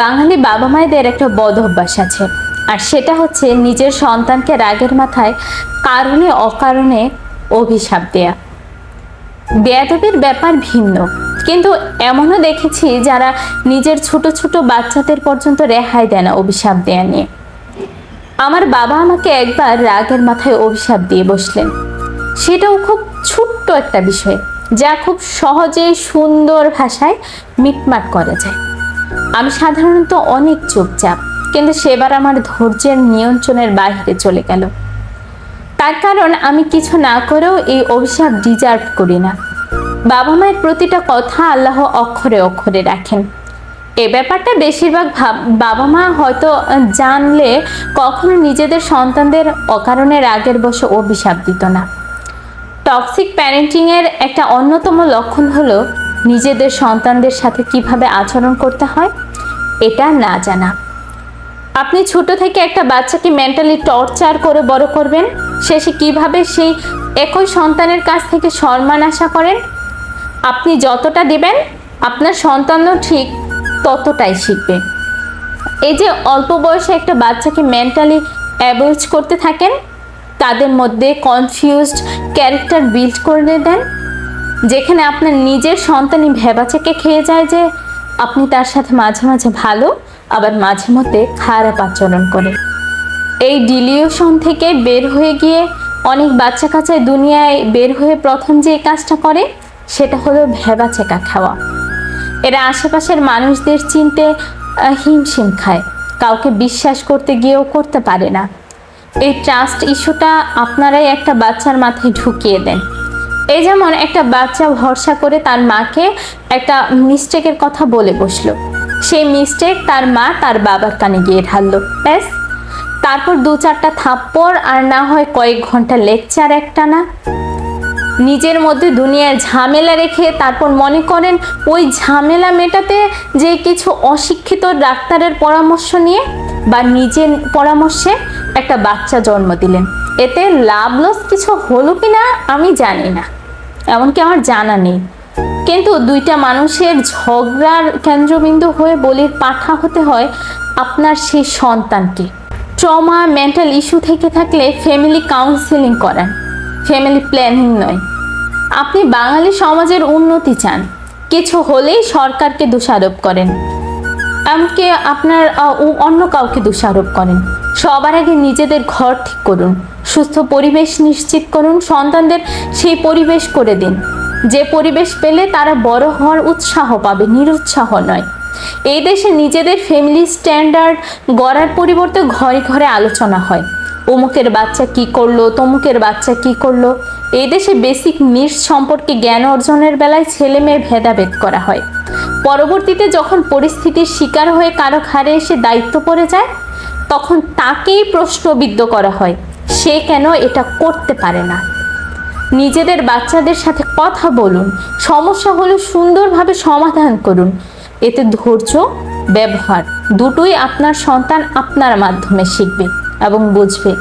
বাঙালি বাবা মায়েদের একটা বদ অভ্যাস আছে। আর সেটা হচ্ছে নিজের সন্তানকে রাগের মাথায় কারণে অকারণে অভিশাপ দেয়া। বেয়াদবির ব্যাপার ভিন্ন। কিন্তু এমনও দেখেছি যারা নিজের ছোট ছোট বাচ্চাদের পর্যন্ত রেহাই দেয় না অভিশাপ দেয়া নিয়ে। আমার বাবা আমাকে একবার রাগের মাথায় অভিশাপ দিয়ে বসলেন। সেটাও খুব ছোট্ট একটা বিষয়, যা খুব সহজে সুন্দর ভাষায় মিটমাট করা যায়। আমি সাধারণত অনেক চুপচাপ, কিন্তু সেবার আমার ধৈর্যের নিয়ন্ত্রণের বাইরে চলে গেল। তার কারণ আমি কিছু না করেও এই অভিশাপ ডিজার্ভ করি না। বাবা মায়ের প্রতিটা কথা আল্লাহ অক্ষরে অক্ষরে রাখেন। এ ব্যাপারটা বেশিরভাগ বাবা মা হয়তো জানলে কখনো নিজেদের সন্তানদের অকারণে রাগের বসে অভিশাপ দিত না। টক্সিক প্যারেন্টিংয়ের একটা অন্যতম লক্ষণ হলো নিজেদের সন্তানদের সাথে কীভাবে আচরণ করতে হয়, এটা না জানা। আপনি ছোট থেকে একটা বাচ্চাকে মেন্টালি টর্চার করে বড় করবেন, শেষে কীভাবে সেই একই সন্তানের কাছ থেকে সম্মান আশা করেন? আপনি যতটা দেবেন, আপনার সন্তানও ঠিক ততটাই শিখবে। এই যে অল্প বয়সে একটা বাচ্চাকে মেন্টালি অ্যাবিউজ করতে থাকেন, তাদের মধ্যে কনফিউজড ক্যারেক্টার বিল্ড করে দেন যেখানে আপনার নিজের সন্তানই ভেবাচাকে খেয়ে যায় যে আপনি তার সাথে মাঝে মাঝে ভালো, আবার মাঝে মধ্যে খারাপ আচরণ করে। এই ডিলিউশন থেকে বের হয়ে গিয়ে অনেক বাচ্চা কাচ্চায় দুনিয়ায় বের হয়ে প্রথম যে কাজটা করে, সেটা হলো ভেবা ভেবাচেকা খাওয়া। এরা আশেপাশের মানুষদের চিনতে হিমশিম খায়। কাউকে বিশ্বাস করতে গিয়েও করতে পারে না। এই ট্রাস্ট ইস্যুটা আপনারাই একটা বাচ্চার মাথায় ঢুকিয়ে দেন। এই যেমন একটা বাচ্চা ভরসা করে তার মাকে একটা মিস্টেকের কথা বলে বসল। সেই মিস্টেক তার মা তার বাবার কানে গিয়ে ঢাললো। ব্যাস। তারপর দু চারটা থাপ্পড় আর না হয় কয়েক ঘণ্টা লেকচার একটা না নিজের মধ্যে দুনিয়ার ঝামেলা রেখে তারপর মনে করেন ওই ঝামেলা মেটাতে যে কিছু অশিক্ষিত ডাক্তারের পরামর্শ নিয়ে বা নিজের পরামর্শে একটা বাচ্চা জন্ম দিলেন। এতে লাভ লস কিছু হলো কি না আমি জানি না। এমনকি আমার জানা নেই। কিন্তু দুইটা মানুষের ঝগড়ার কেন্দ্রবিন্দু হয়ে বলির পাঠা হতে হয় আপনার সেই সন্তানকে। ট্রমা, মেন্টাল ইস্যু থেকে থাকলে ফ্যামিলি কাউন্সেলিং করান। ফ্যামিলি প্ল্যানিং নয়। আপনি বাঙালি সমাজের উন্নতি চান। কিছু হলেই সরকারকে দোষারোপ করেন। এমনকি আপনার অন্য কাউকে দোষারোপ করেন। সবার আগে নিজেদের ঘর ঠিক করুন, সুস্থ পরিবেশ নিশ্চিত করুন, সন্তানদের সেই পরিবেশ করে দিন। যে পরিবেশ পেলে তারা বড় হওয়ার উৎসাহ পাবে, নিরুৎসাহ নয়। এই দেশে নিজেদের ফ্যামিলি স্ট্যান্ডার্ড গড়ার পরিবর্তে ঘরে ঘরে আলোচনা হয়। অমুকের বাচ্চা কি করল, তমুকের বাচ্চা কি করল? এই দেশে বেসিক নিডস সম্পর্কে জ্ঞান অর্জনের বেলায় ছেলে মেয়ে ভেদাভেদ করা হয়। পরবর্তীতে যখন পরিস্থিতির শিকার হয়ে কারও ঘাড়ে এসে দায়িত্ব পড়ে যায়, তখন তাকেই প্রশ্নবিদ্ধ করা হয়, সে কেন এটা করতে পারে না? নিজেদের বাচ্চাদের সাথে কথা বলুন, সমস্যা হলে সুন্দরভাবে সমাধান করুন। এতে ধৈর্য, ব্যবহার দুটোই আপনার সন্তান আপনার মাধ্যমে শিখবে এবং বুঝবে।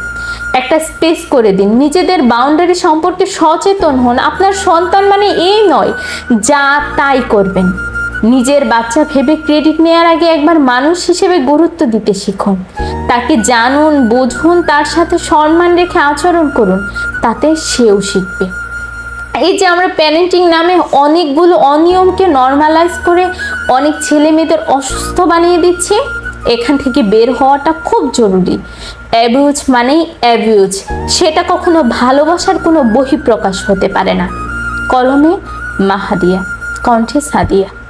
একটা স্পেস করে দিন। নিজেদের বাউন্ডারি সম্পর্কে সচেতন হন। আপনার সন্তান মানে এই নয়, যা তাই করবেন। নিজের বাচ্চা ভেবে ক্রেডিট নেওয়ার আগে একবার মানুষ হিসেবে গুরুত্ব দিতে শিখুন। তাকে জানুন, বুঝুন, তার সাথে সম্মান রেখে আচরণ করুন। তাতে সেও শিখবে। এই যে আমরা প্যারেন্টিং নামে অনেকগুলো অনিয়মকে নর্মালাইজ করে অনেক ছেলে মেয়েদের অসুস্থ বানিয়ে দিচ্ছি এখান থেকে বের হওয়াটা খুব জরুরি। অ্যাবিউজ মানেই অ্যাবিউজ। সেটা কখনো ভালোবাসার কোনো বহিঃপ্রকাশ হতে পারে না। কলমে মাহাদিয়া, কণ্ঠে সাদিয়া।